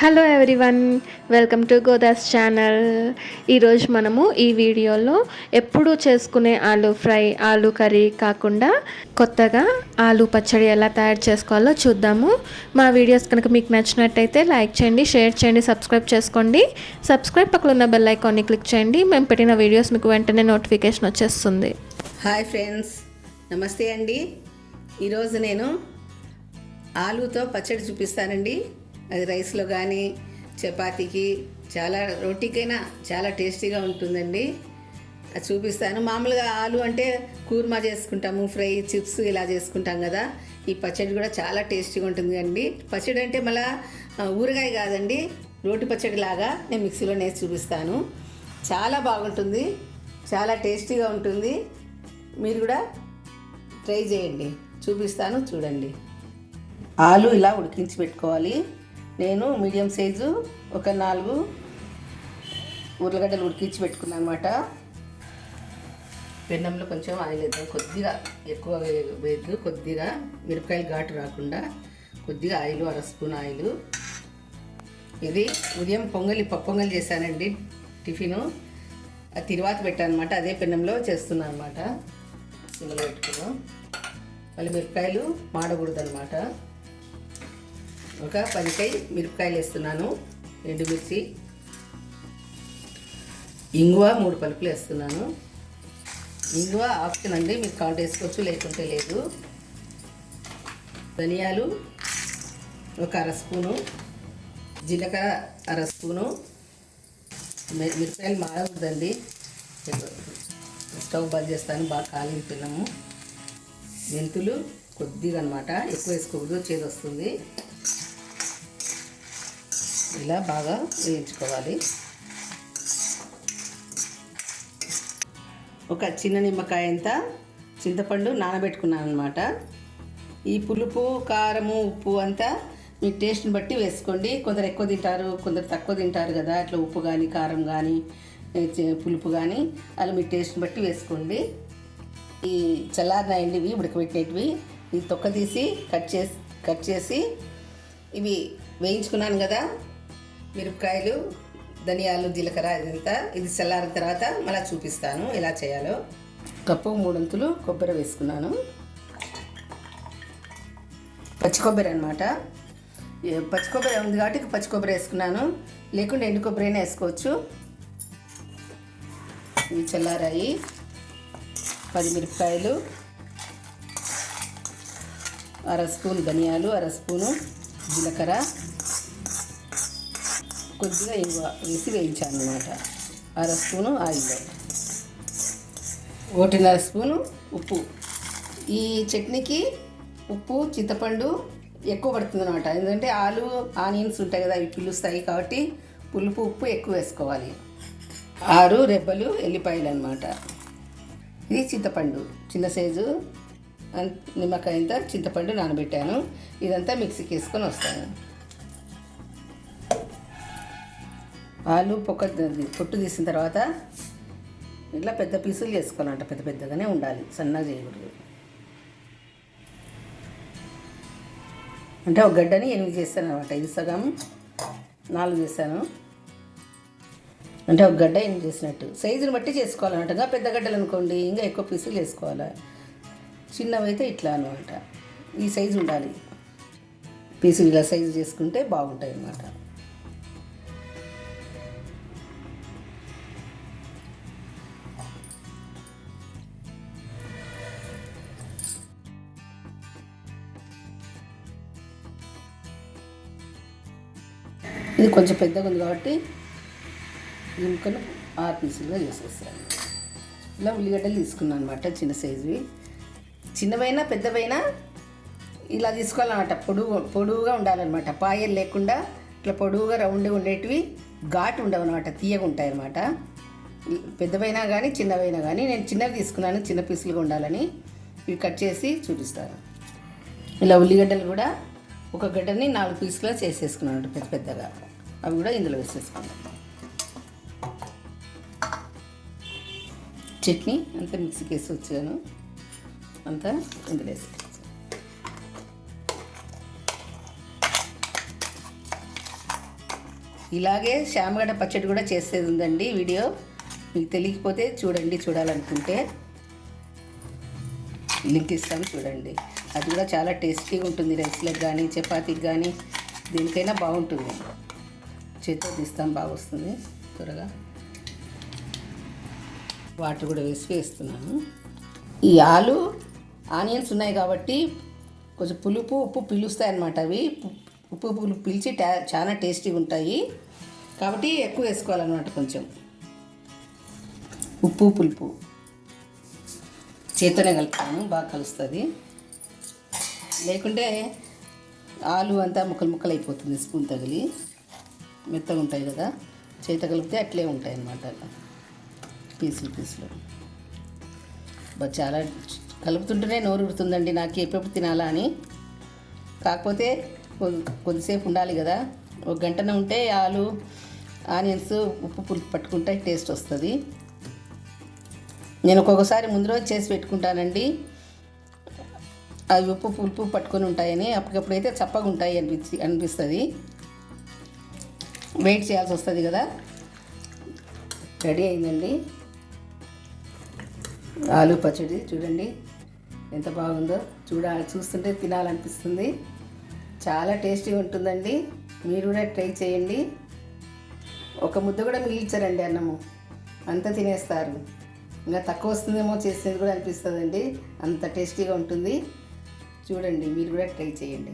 Hello everyone welcome to Godas channel ఈరోజు మనము ఈ వీడియోలో ఎప్పుడూ చేసుకునే ఆలు ఫ్రై ఆలు కర్రీ కాకుండా కొత్తగా ఆలు పచ్చడి ఎలా తయారు చేసుకోవాలో చూద్దాము. మా వీడియోస్ కనుక మీకు నచ్చినట్టయితే లైక్ చేయండి షేర్ చేయండి సబ్స్క్రైబ్ చేసుకోండి. సబ్స్క్రైబ్ పక్కన ఉన్న బెల్ ఐకాన్ని క్లిక్ చేయండి. మేము పెట్టిన వీడియోస్ మీకు వెంటనే నోటిఫికేషన్ వచ్చేస్తుంది. Hi friends. నమస్తే అండి. ఈరోజు నేను ఆలూతో పచ్చడి చూపిస్తానండి. అది రైస్లో కానీ చపాతీకి చాలా రోటీకైనా చాలా టేస్టీగా ఉంటుందండి. అది చూపిస్తాను. మామూలుగా ఆలు అంటే కూర్మా చేసుకుంటాము ఫ్రై చిప్స్ ఇలా చేసుకుంటాం కదా. ఈ పచ్చడి కూడా చాలా టేస్టీగా ఉంటుంది అండి. పచ్చడి అంటే మళ్ళా ఊరగాయ కాదండి రోటి పచ్చడి లాగా నేను మిక్సీలో నేసి చూపిస్తాను. చాలా బాగుంటుంది చాలా టేస్టీగా ఉంటుంది. మీరు కూడా ట్రై చేయండి. చూపిస్తాను చూడండి. ఆలు ఇలా ఉడికించి పెట్టుకోవాలి. నేను మీడియం సైజు ఒక నాలుగు ఉర్లగడ్డలు ఉడికించి పెట్టుకున్నాను అనమాట పెన్నంలో కొంచెం ఆయిల్ వేద్దాం. కొద్దిగా ఎక్కువ వేద్దు కొద్దిగా మిరపకాయలు ఘాటు రాకుండా కొద్దిగా ఆయిల్ అర స్పూన్ ఆయిల్. ఇది ఉదయం పొంగలి పప్పు పొంగల్ చేశానండి టిఫిను. అది తిరువాత పెట్టాను అనమాట అదే పెన్నంలో చేస్తున్నాను అనమాట సిమ్లో పెట్టుకున్నాం మళ్ళీ మిరపకాయలు మాడకూడదు అనమాట ఒక పదికై మిరపకాయలు వేస్తున్నాను ఎండుమిర్చి ఇంగువ మూడు పలుకులు వేస్తున్నాను. ఇంగువ ఆప్షన్ అండి మీరు కాంట్ వేసుకోవచ్చు లేకుంటే లేదు. ధనియాలు ఒక అర స్పూను జీలకర్ర అర స్పూను. మిరపకాయలు మాడకూడదండి స్టవ్ బంద్ చేస్తాను బాగా కాలిన పిల్లము. మెంతులు కొద్దిగా అనమాట ఎక్కువ వేసుకోకూడదు చేదు వస్తుంది ఇలా బాగా వేయించుకోవాలి. ఒక చిన్న నిమ్మకాయ అంత చింతపండు నానబెట్టుకున్నాను అనమాట ఈ పులుపు కారము ఉప్పు అంతా మీ టేస్ట్ని బట్టి వేసుకోండి. కొందరు ఎక్కువ తింటారు కొందరు తక్కువ తింటారు కదా. అట్లా ఉప్పు కానీ కారం కానీ పులుపు కానీ అలా మీ టేస్ట్ని బట్టి వేసుకోండి. ఈ చల్లారినాయండి ఇవి ఉడకబెట్టినవి ఈ తొక్క తీసి కట్ చేసి కట్ చేసి ఇవి వేయించుకున్నాను కదా. మిరపకాయలు ధనియాలు జీలకర్ర ఇదంతా. ఇది చల్లారిన తర్వాత మళ్ళీ చూపిస్తాను ఎలా చేయాలో. కప్పు మూడొంతులు కొబ్బరి వేసుకున్నాను. పచ్చి కొబ్బరి అనమాట పచ్చి కొబ్బరి ఉంది కాబట్టి పచ్చి కొబ్బరి వేసుకున్నాను. లేకుంటే ఎండు కొబ్బరి అయినా వేసుకోవచ్చు. ఇవి చల్లారాయి. పది మిరపకాయలు. అర స్పూన్ ధనియాలు అర స్పూను జీలకర్ర. కొద్దిగా వేసి వేయించాను అనమాట అర స్పూను ఆయిల్. ఒకటిన్నర స్పూను ఉప్పు. ఈ చట్నీకి ఉప్పు చింతపండు ఎక్కువ పడుతుంది అనమాట ఎందుకంటే ఆలు ఆనియన్స్ ఉంటాయి కదా అవి పిలుస్తాయి కాబట్టి పులుపు ఉప్పు ఎక్కువ వేసుకోవాలి. ఆరు రెబ్బలు ఎల్లిపాయలు అనమాట ఇది చింతపండు. చిన్న సైజు అన్- నిమ్మకాయ అంతా చింతపండు నానబెట్టాను. ఇదంతా మిక్సీకి వేసుకొని వస్తాను. ఆలు పొక్క పొట్టు తీసిన తర్వాత ఇట్లా పెద్ద పీసులు చేసుకోవాలంట పెద్ద పెద్దగానే ఉండాలి సన్నగా చేయకూడదు. అంటే ఒక గడ్డని ఎనిమిది చేస్తాను అనమాట ఇది సగం నాలుగు చేశాను అంటే ఒక గడ్డ ఎనిమిది చేసినట్టు. సైజుని బట్టి చేసుకోవాలన్నమాట ఇంకా పెద్ద గడ్డలు అనుకోండి ఇంకా ఎక్కువ పీసులు వేసుకోవాలి? చిన్నవి అయితే ఇట్లా అనమాట ఈ సైజు ఉండాలి. పీసులు ఇలా సైజు చేసుకుంటే బాగుంటాయి అన్నమాట ఇది కొంచెం పెద్దగా ఉంది కాబట్టి ఈ ముక్కను ఆరు పీసులుగా చేసేస్తాను ఇలా ఉల్లిగడ్డలు తీసుకున్నాను అనమాట చిన్న సైజువి. చిన్నవైనా పెద్దవైనా ఇలా తీసుకోవాలన్నమాట. పొడుగు పొడువుగా ఉండాలన్నమాట. పాయలు లేకుండా ఇట్లా పొడువుగా రౌండ్గా ఉండేటివి ఘాటు ఉండవు అనమాట తీయగా ఉంటాయి అనమాట పెద్దవైనా కానీ చిన్నవైనా కానీ నేను చిన్నవి తీసుకున్నాను చిన్న పీసులుగా ఉండాలని. ఇవి కట్ చేసి చూపిస్తాను. ఇలా ఉల్లిగడ్డలు కూడా ఒక గడ్డని నాలుగు పీసులుగా చేసేసుకున్నాను పెద్ద పెద్దగా. అవి కూడా ఇందులో వేసేసుకుందాం చట్నీ అంతా మిక్సీకి వేసి వచ్చాను. అంతా ఇందులో వేసి ఇలాగే శామగడ్డ పచ్చడి కూడా చేసేది ఉందండి వీడియో. మీకు తెలియకపోతే చూడండి చూడాలనుకుంటే. లింక్ ఇస్తాను చూడండి. అది కూడా చాలా టేస్టీగా ఉంటుంది రైస్లకు కానీ చపాతీకి కానీ దేనికైనా బాగుంటుంది. చేతితో తీస్తాం బాగా వస్తుంది. త్వరగా. వాటర్ కూడా వేసి వేస్తున్నాను. ఈ ఆలు ఆనియన్స్ ఉన్నాయి కాబట్టి కొంచెం పులుపు ఉప్పు పిలుస్తాయి అన్నమాట అవి. ఉప్పు పులుపు పిలిచి టా చాలా టేస్టీగా ఉంటాయి. కాబట్టి ఎక్కువ వేసుకోవాలన్నమాట కొంచెం. ఉప్పు పులుపు. చేతనే కలుపుతాను బాగా కలుస్తుంది. లేకుంటే ఆలు అంతా ముక్కలు ముక్కలు అయిపోతుంది స్పూన్ తగిలి. మెత్తగా ఉంటాయి కదా చేత కలిపితే అట్లే ఉంటాయి అన్నమాట పీసులు పీసులు. చాలా కలుపుతుంటేనే నోరు ఉడుతుందండి నాకు ఎప్పుడు తినాలా అని. కాకపోతే కొద్దిసేపు ఉండాలి కదా ఒక గంటన ఉంటే ఆలు ఆనియన్స్ ఉప్పు పులుపు పట్టుకుంటే టేస్ట్ వస్తుంది. నేను ఒక్కొక్కసారి ముందు రోజు చేసి పెట్టుకుంటానండి. అవి ఉప్పు పులుపు పట్టుకొని ఉంటాయని అప్పటికప్పుడు అయితే చప్పగా ఉంటాయి అనిపించి అనిపిస్తుంది. వెయిట్ చేయాల్సి వస్తుంది కదా? రెడీ అయిందండి. ఆలు పచ్చడి చూడండి ఎంత బాగుందో. చూడ చూస్తుంటే తినాలనిపిస్తుంది. చాలా టేస్టీగా ఉంటుందండి. మీరు కూడా ట్రై చేయండి. ఒక ముద్ద కూడా మిగిల్చారండి అన్నము. అంతా తినేస్తారు. ఇంకా తక్కువ వస్తుందేమో చేసేది కూడా అనిపిస్తుందండి. అంత టేస్టీగా ఉంటుంది. చూడండి మీరు కూడా ట్రై చేయండి.